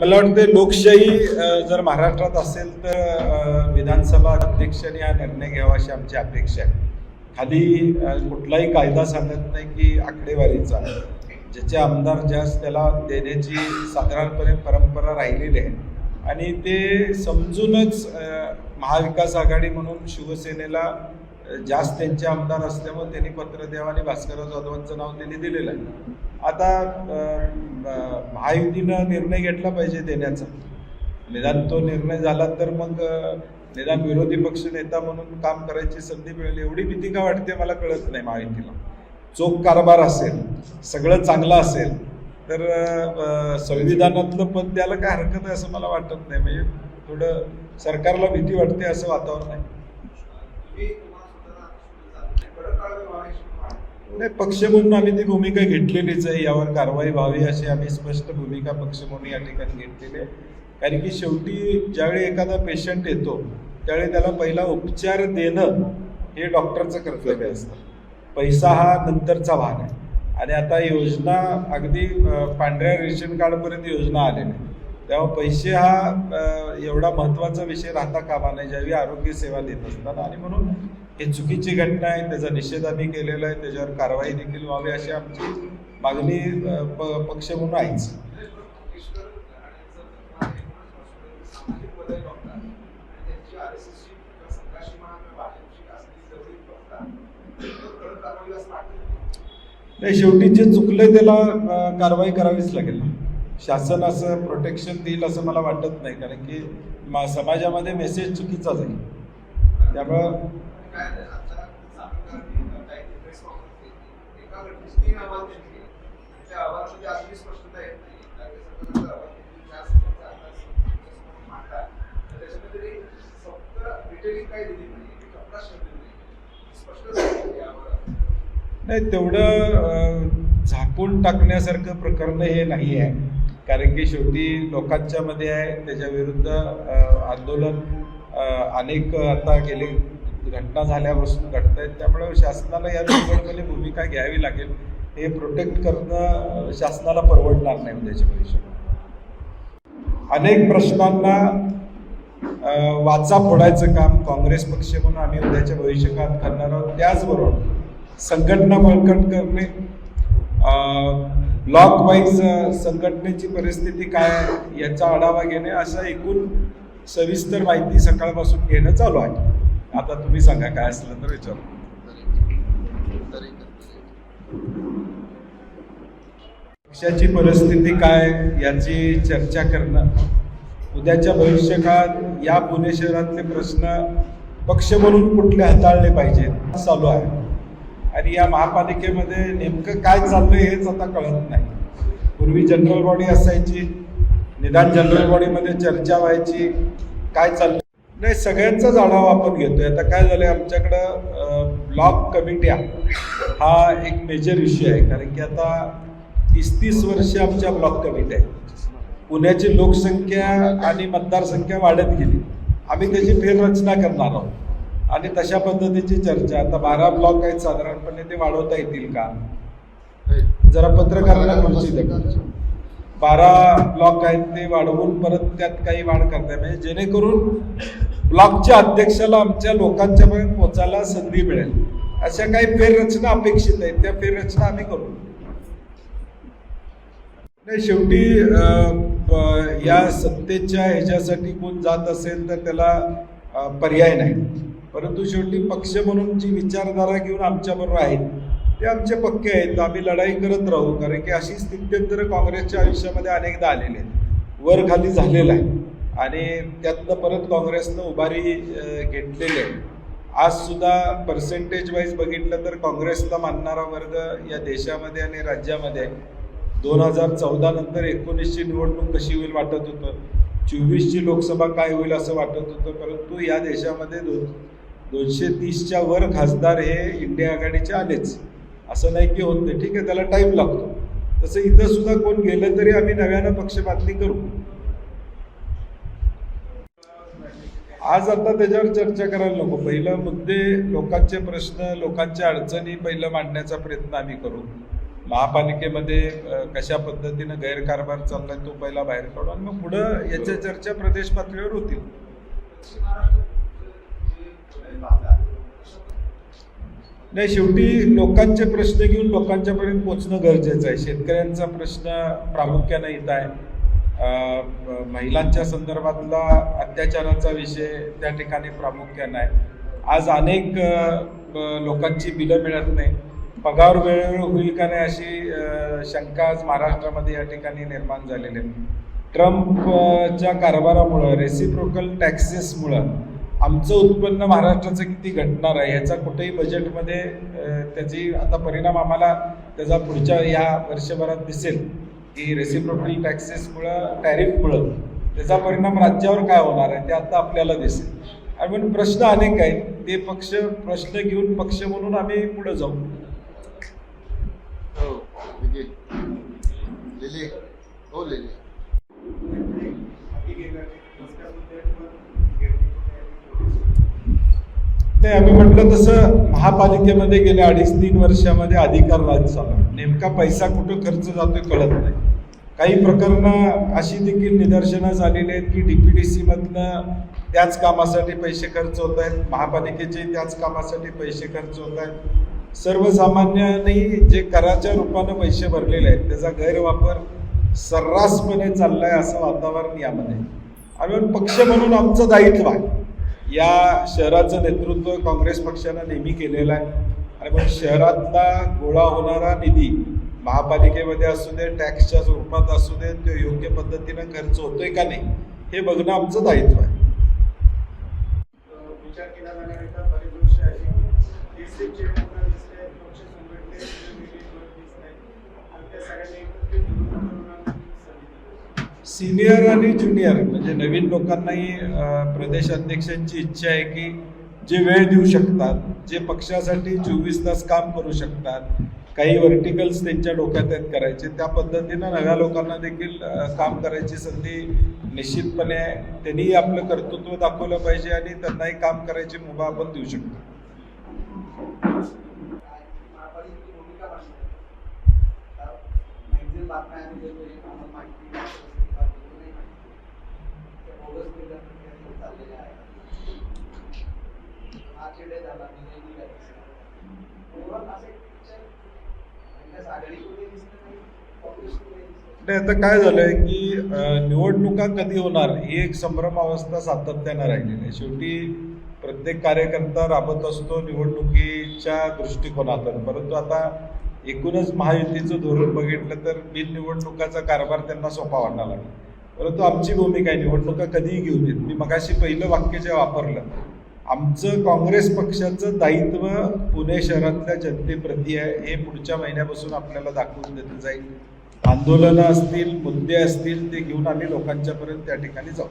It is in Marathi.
मला वाटतं लोकशाही जर महाराष्ट्रात असेल तर विधानसभा अध्यक्षांनी हा निर्णय घ्यावा अशी आमची अपेक्षा आहे. खाली कुठलाही कायदा सांगत नाही की आकडेवारीचा. ज्याचे आमदार जास्त त्याला देण्याची साधारणपणे परंपरा राहिलेली आहे. आणि ते समजूनच महाविकास आघाडी म्हणून शिवसेनेला जास्त त्यांचे आमदार असल्यामुळे त्यांनी पत्र द्यावं आणि भास्करराव जाधवांचं नाव त्यांनी दिलेलं आहे. आता महायुतीनं निर्णय घेतला पाहिजे देण्याचा. निदान तो निर्णय झाला तर मग निदान विरोधी पक्ष नेता म्हणून काम करायची संधी मिळेल एवढी भीती का वाटते मला कळत नाही महायुतीला. चोख कारभार असेल सगळं चांगलं असेल तर संविधानातलं पद द्यायला काय हरकत आहे असं मला वाटत नाही. म्हणजे थोडं सरकारला भीती वाटते असं वातावरण आहे. नाही पक्ष म्हणून आम्ही ती भूमिका घेतलेलीच आहे. यावर कारवाई व्हावी अशी आम्ही स्पष्ट भूमिका पक्ष म्हणून या ठिकाणी घेतलेली आहे. कारण की शेवटी ज्यावेळी एखादा पेशंट येतो त्यावेळी त्याला पहिला उपचार देणं हे डॉक्टरचं कर्तव्य असतं. पैसा हा नंतरचा भाग आहे. आणि आता योजना अगदी पांढऱ्या रेशन कार्डपर्यंत योजना आलेल्या आहे तेव्हा पैसे हा एवढा महत्त्वाचा विषय राहता कामा नाही ज्यावेळी आरोग्य सेवा देत असतात आणि म्हणून हे चुकीची घटना आहे त्याचा निषेध आम्ही केलेला आहे त्याच्यावर कारवाई देखील व्हावी अशी आमची मागणी प- पक्ष म्हणून आहेच. नाही शेवटी जे चुकलंय त्याला कारवाई करावीच लागेल शासन असं प्रोटेक्शन देईल असं मला वाटत नाही कारण की मा- समाजामध्ये मेसेज चुकीचा जाईल त्यामुळं नाही तेवढं झाकून टाकण्यासारखं प्रकरण हे नाही आहे कारण की शेवटी लोकांच्या मध्ये आहे त्याच्या विरुद्ध आंदोलन अनेक आता गेले घटना झाल्यापासून घडत आहेत त्यामुळे शासनाला या निवडमध्ये भूमिका घ्यावी लागेल. हे प्रोटेक्ट करणं शासनाला परवडणार नाही म्हणजे उद्याच्या भविष्यात. अनेक प्रश्नांना वाचा फोडायचं काम काँग्रेस पक्ष म्हणून आम्ही उद्याच्या भविष्यकाळात करणार आहोत. त्याचबरोबर संघटना बळकट करणे ब्लॉक वाईज संघटनेची परिस्थिती काय याचा आढावा घेणे अशा एकूण सविस्तर माहिती सकाळपासून घेणं चालू आहे. आता तुम्ही सांगा काय असलं तर विचार. पक्षाची परिस्थिती काय याची चर्चा करणं उद्याच्या भविष्यकाळात या पुणे शहरातले प्रश्न पक्ष म्हणून कुठले हाताळले पाहिजेत चालू आहे. आणि या महापालिकेमध्ये नेमकं काय चाललंय हेच आता कळत नाही. पूर्वी जनरल बॉडी असायची निदान जनरल बॉडीमध्ये चर्चा व्हायची काय चाललं नाही सगळ्यांचाच आढावा आपण घेतोय. आता काय झालंय आमच्याकडं ब्लॉक कमिट्या हा एक मेजर इश्यू आहे. कारण की आता तीस तीस वर्ष आमच्या ब्लॉक कमिट्या आहेत. पुण्याची लोकसंख्या आणि मतदारसंख्या वाढत गेली. आम्ही त्याची फेररचना करणार आहोत. आणि तशा पद्धतीची चर्चा. आता बारा ब्लॉक आहेत साधारणपणे ते वाढवता येतील का? जरा पत्रकारांना खुर्ची द्या. बारा ब्लॉक आहेत ते वाढवून परत त्यात काही वाढ करता म्हणजे जेणेकरून ब्लॉकच्या अध्यक्षाला आमच्या लोकांच्या पर्यंत पोहोचायला संधी मिळेल. अशा काही फेररचना अपेक्षित आहेत. त्या फेररचना आम्ही करू. नाही शेवटी या सत्तेच्या ह्याच्यासाठी कोण जात असेल तर त्याला पर्याय नाही. परंतु शेवटी पक्ष म्हणून जी विचारधारा घेऊन आमच्याबरोबर आहेत ते आमचे पक्के आहेत. आम्ही लढाई करत राहू. कारण की अशी स्थित्यंतर काँग्रेसच्या आयुष्यामध्ये अनेकदा आलेले आहेत. वर खाली झालेलं आहे. आणि त्यातनं परत काँग्रेसनं उभारी अं, घेतलेली आहे. आज सुद्धा पर्सेंटेज वाईज बघितलं तर काँग्रेसला मानणारा वर्ग या देशामध्ये आणि राज्यामध्ये आहे. दोन हजार चौदा नंतर एकोणीसची निवडणूक कशी होईल वाटत होतं? चोवीसची लोकसभा काय होईल असं वाटत होतं? परंतु या देशामध्ये दोन दोनशे तीसच्या वर खासदार हे इंडिया आघाडीचे आलेच. असं नाही की होत नाही. ठीक आहे त्याला टाईम लागतो. तसं इथं सुद्धा कोण गेलं तरी आम्ही नव्यानं पक्षपातनी करू. आज आता त्याच्यावर चर्चा करायला नको. पहिलं मुद्दे लोकांचे प्रश्न लोकांच्या अडचणी पहिलं मांडण्याचा प्रयत्न आम्ही करू. महापालिकेमध्ये कशा पद्धतीनं गैरकारभार चाललाय तो पहिला बाहेर काढू. आणि मग पुढं याच्या चर्चा प्रदेश पातळीवर होतील. नाही शेवटी लोकांचे प्रश्न घेऊन लोकांच्यापर्यंत पोचणं गरजेचं आहे. शेतकऱ्यांचा प्रश्न प्रामुख्यानं येत आहे. महिलांच्या संदर्भातला अत्याचाराचा विषय त्या ठिकाणी प्रामुख्यानं आहे. आज अनेक लोकांची बिलं मिळत नाही. पगार वेळेवर होईल का नाही अशी शंका आज महाराष्ट्रामध्ये या ठिकाणी निर्माण झालेली आहे. ट्रम्पच्या कारभारामुळं रेसिप्रोकल टॅक्सेसमुळं आमचं उत्पन्न महाराष्ट्राचं किती घटणार आहे ह्याचा कुठेही बजेटमध्ये त्याची आता परिणाम आम्हाला त्याचा पुढच्या या वर्षभरात दिसेल. की रेसिप्रोकल टॅक्सेसमुळं टॅरिफमुळं त्याचा परिणाम राज्यावर काय होणार आहे ते आता आपल्याला दिसेल. आणि म्हणून प्रश्न अनेक आहेत. ते पक्ष प्रश्न घेऊन पक्ष म्हणून आम्ही पुढे जाऊ. हो लिली. हो लिली. नाही आम्ही म्हटलं तसं महापालिकेमध्ये गेल्या अडीच तीन वर्षामध्ये अधिकार राज झाला. नेमका पैसा कुठं खर्च जातोय कळत नाही. काही प्रकरणं अशी देखील निदर्शनास आलेली आहेत की डी पी डी मधनं त्याच कामासाठी पैसे खर्च होत आहेत महापालिकेचे त्याच कामासाठी पैसे खर्च होत आहेत. सर्वसामान्यांनी जे कराच्या रूपानं पैसे भरलेले आहेत त्याचा गैरवापर सर्रासपणे चाललाय असं वातावरण यामध्ये आम्ही पक्ष म्हणून आमचं दायित्व आहे. या शहराचं नेतृत्व काँग्रेस पक्षानं नेहमी केलेलं आहे. आणि मग शहरातला गोळा होणारा निधी महापालिकेमध्ये असू दे टॅक्सच्या स्वरूपात असू दे तो योग्य पद्धतीनं खर्च होतोय का नाही हे बघणं आमचं दायित्व आहे. विचार केला जाण्याकरिता बरेच गोष्टी अशी की डिस्ट्रिक्ट चेअरमन दिसते पक्ष संघटने दिसत आहे आणि त्या सगळ्यांनी एकत्रित धरून करून आम्ही सिनियर आणि ज्युनियर म्हणजे नवीन लोकांनाही प्रदेश अध्यक्षांची इच्छा आहे की जे वेळ देऊ शकतात जे पक्षासाठी चोवीस तास काम करू शकतात काही व्हर्टिकल्स त्यांच्या डोक्यात आहेत करायचे त्या पद्धतीनं नव्या लोकांना देखील काम करायची संधी निश्चितपणे आहे. त्यांनीही आपलं कर्तृत्व दाखवलं पाहिजे आणि त्यांनाही काम करायची मुभा आपण देऊ शकतो बातम्या आणि जे काही आम्हाला माहिती नाही त्या बोगस मीडिया प्रक्रिया चाललेल्या आहेत हा खेडे झाला निलंगी झाली ओव्हरऑल असं एक पिक्चर काँग्रेस आघाडीमध्ये दिसत नाही आता काय झालंय की निवडणुका कधी होणार ही एक संभ्रम अवस्था सातत्यानं राहिलेली आहे. शेवटी प्रत्येक कार्यकर्ता राबत असतो निवडणुकीच्या दृष्टिकोनातून. परंतु आता एकूणच महायुतीचं धोरण बघितलं तर बिननिवडणुकाचा कारभार त्यांना सोपा वाटायला लागला परंतु आमची भूमिका आहे निवडणुका कधीही घेऊ येत मी मगाशी पहिलं वाक्य जे वापरलं आमचं काँग्रेस पक्षाचं दायित्व पुणे शहरातल्या जनतेप्रती आहे हे पुढच्या महिन्यापासून आपल्याला दाखवून देत जाईल. आंदोलनं असतील मुद्दे असतील ते घेऊन आम्ही लोकांच्यापर्यंत त्या ठिकाणी जाऊ.